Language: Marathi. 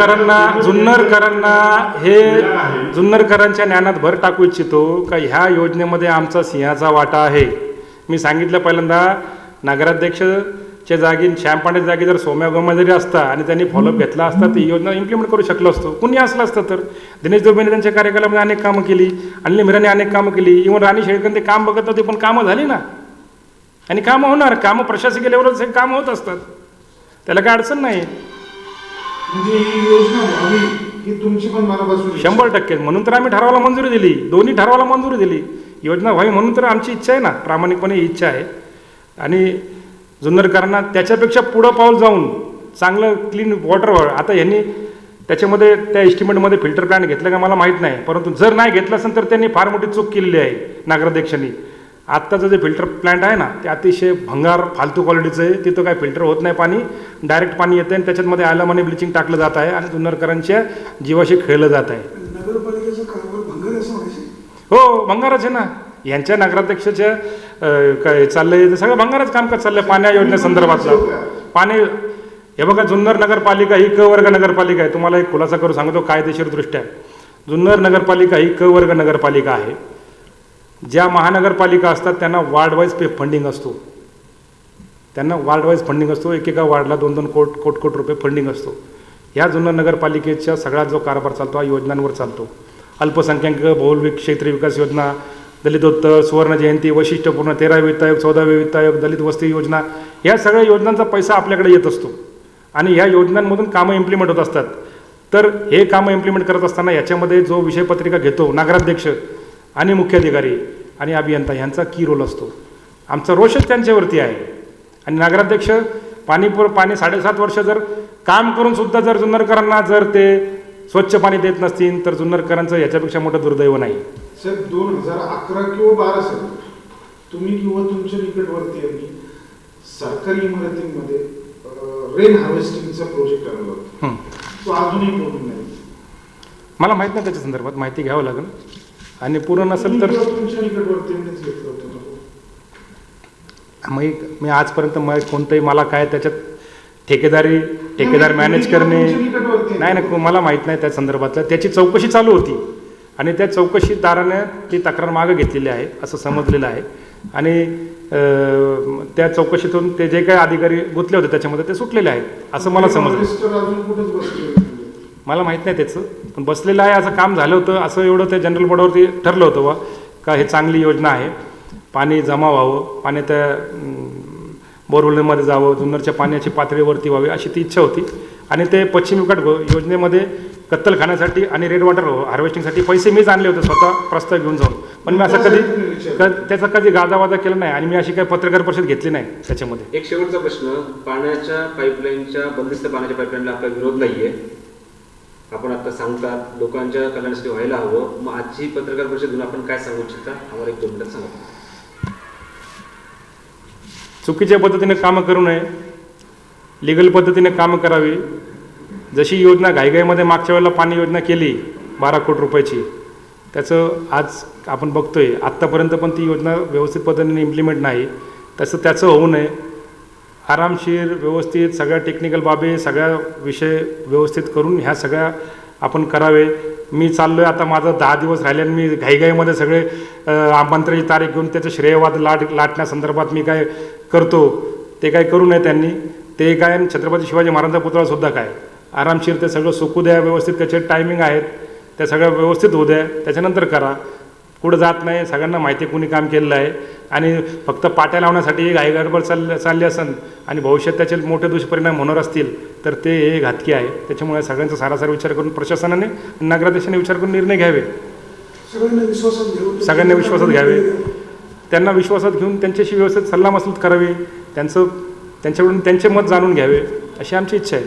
जुन्नरकरांना जुन्नरकरांना हे जुन्नरकरांच्या ज्ञानात भर टाकू इच्छितो का ह्या योजनेमध्ये आमचा सिंहाचा वाटा आहे? मी सांगितलं पहिल्यांदा नगराध्यक्षच्या जागी श्यामपांडे जागी जर सौम्या गोमा जरी असता आणि त्यांनी फॉलोअप घेतला असता ती योजना इम्प्लिमेंट करू शकलो असतो. कुणी असलं असतं तर? दिनेश दुबेने त्यांच्या कार्यकालामध्ये अनेक कामं केली अनिल मिराने अनेक कामं केली इव्हन राणी शेळकन ते काम बघत होते पण कामं झाली ना. आणि कामं होणार कामं प्रशासकीय लेवलच हे कामं होत असतात त्याला काय अडचण नाही म्हणजे ही योजना व्हावी ही तुमची पण मनापासून इच्छा. शंभर टक्के. म्हणून तर आम्ही ठरावाला मंजुरी दिली. दोन्ही ठरावाला मंजुरी दिली. योजना व्हावी म्हणून तर आमची इच्छा आहे ना. प्रामाणिकपणे ही इच्छा आहे. आणि जुन्नरकरांना त्याच्यापेक्षा पुढं पाऊल जाऊन चांगलं क्लीन वॉटर आता ह्यांनी त्याच्यामध्ये त्या एस्टिमेटमध्ये फिल्टर प्लॅन घेतलं का मला माहीत नाही. परंतु जर नाही घेतलं असेल तर त्यांनी फार मोठी चूक केलेली आहे. नगराध्यक्षांनी. आत्ताचं जे फिल्टर प्लांट आहे ना ते अतिशय भंगार फालतू क्वालिटीचं आहे. तिथं काय फिल्टर होत नाही पाणी. डायरेक्ट पाणी येतं आणि त्याच्यामध्ये आलम आणि ब्लिचिंग टाकलं जात आहे आणि जुन्नरकरांच्या जीवाशी खेळलं जात आहे. हो भंगारच आहे ना. यांच्या नगराध्यक्षाच्या काय चाललंय सगळं भंगारच काम करत चाललंय पाण्या योजनेसंदर्भातलं पाणी हे बघा जुन्नर नगरपालिका ही क वर्ग नगरपालिका आहे. तुम्हाला एक खुलासा करू सांगतो कायदेशीरदृष्ट्या जुन्नर नगरपालिका ही क वर्ग नगरपालिका आहे. ज्या महानगरपालिका असतात त्यांना वार्डवाईज पे फंडिंग असतो. त्यांना वार्डवाईज फंडिंग असतो. एकेका वार्डला दोन दोन कोट कोट कोट रुपये फंडिंग असतो. ह्या जुन्नर नगरपालिकेचा सगळा जो कारभार चालतो हा योजनांवर चालतो. अल्पसंख्याक बहुल क्षेत्रीय विकास योजना दलितोत्तर सुवर्ण जयंती वैशिष्ट्यपूर्ण तेरा वित्त आयोग चौदावे वित्त आयोग दलित वस्ती योजना या सगळ्या योजनांचा पैसा आपल्याकडे येत असतो. आणि ह्या योजनांमधून कामं इम्प्लिमेंट होत असतात. तर हे कामं इम्प्लिमेंट करत असताना याच्यामध्ये जो विषयपत्रिका घेतो नगराध्यक्ष आणि मुख्याधिकारी आणि अभियंता यांचा की रोल असतो. आमचा रोषच त्यांच्यावरती आहे. आणि नगराध्यक्ष पाणीपुर पाणी साडेसात वर्ष जर काम करून सुद्धा जर जुन्नरकरांना जर ते स्वच्छ पाणी देत नसतील तर जुन्नरकरांचं याच्यापेक्षा मोठं दुर्दैव नाही. साहेब दोन हजार अकरा किंवा बारा साली तुम्ही किंवा तुमच्या निकटवर्ती यांनी सरकारी इमारतींमध्ये रेन हार्वेस्टिंगचा प्रोजेक्ट आणला. तो अजूनही नाही. मला माहीत नाही त्याच्या संदर्भात माहिती घ्यावं लागेल. आणि पूर्ण नसेल तर ना? मग मी आजपर्यंत मग कोणतंही मला काय त्याच्यात ठेकेदारी ठेकेदार मॅनेज करणे नाही नाही मला माहीत नाही त्या संदर्भातलं. त्याची चौकशी चालू होती. आणि त्या चौकशीदाराने ती तक्रार मागं घेतलेली आहे असं समजलेलं आहे. आणि त्या चौकशीतून ते जे काही अधिकारी गुंतले होते त्याच्यामध्ये ते सुटलेले आहेत असं मला समजलं. मला माहीत नाही त्याचं. पण बसलेलं आहे असं काम झालं होतं असं एवढं ते जनरल बोर्डावरती ठरलं होतं बा का हे चांगली योजना आहे. पाणी जमा व्हावं पाणी त्या बोरवेलमध्ये जावं जुन्नरच्या पाण्याची पातळीवरती व्हावी अशी ती इच्छा होती. आणि ते पश्चिम विकट योजनेमध्ये कत्तलखान्यासाठी आणि रेड वॉटर हार्वेस्टिंगसाठी पैसे मीच आणले होते स्वतः प्रस्ताव घेऊन जाऊन. पण मी असं कधी क- त्याचा कधी गाजावाजा केला नाही आणि मी अशी काही पत्रकार परिषद घेतली नाही त्याच्यामध्ये. एक शेवटचा प्रश्न पाण्याच्या पाईपलाईनच्या बंदिस्त पाण्याच्या पाईपलाईनला आपला विरोध नाहीये. आपण आता सांगतात लोकांच्या कल्याणासाठी व्हायला हवं. मग आजची पत्रकार परिषद आपण काय सांगू इच्छिता? आम्हाला एक दोन मिनिटात सांगा. चुकीच्या पद्धतीने कामं करू नये. लिगल पद्धतीने कामं करावी. जशी योजना घाईघाईमध्ये मागच्या वेळेला पाणी योजना केली बारा कोटी रुपयाची त्याचं आज आपण बघतोय. आत्तापर्यंत पण ती योजना व्यवस्थित पद्धतीने इम्प्लिमेंट नाही. तसं त्याचं होऊ नये. आरामशीर व्यवस्थित सगळ्या टेक्निकल बाबी सगळ्या विषय व्यवस्थित करून ह्या सगळ्या आपण करावे. मी चाललो आहे आता माझं दहा दिवस राहिले आणि मी घाईघाईमध्ये सगळे आमंत्राची तारीख घेऊन त्याचं श्रेयवाद लाट लाटण्यासंदर्भात मी काय करतो ते काय करू नये त्यांनी. ते काय आणि छत्रपती शिवाजी महाराजांचा पुतळासुद्धा काय? आरामशीर ते सगळं सुकू द्या व्यवस्थित त्याचे टायमिंग आहेत त्या सगळ्या व्यवस्थित होऊ द्या त्याच्यानंतर करा. कुठं जात नाही. सगळ्यांना माहिती कुणी काम केलेलं आहे. आणि फक्त पाट्या लावण्यासाठी घाई गडबड चालली चालली असेल आणि भविष्यात त्याचे मोठे दुष्परिणाम होणार असतील तर ते हे घातकी आहे. त्याच्यामुळे सगळ्यांचा सारासार विचार करून प्रशासनाने नगराध्यक्षाने विचार करून निर्णय घ्यावे. सगळ्यांना विश्वासात घेऊन सगळ्यांना विश्वासात घ्यावे. त्यांना विश्वासात घेऊन त्यांच्याशी व्यवस्थित सल्लामसलत करावी. त्यांचं त्यांच्याकडून त्यांचे मत जाणून घ्यावे. अशी आमची इच्छा आहे.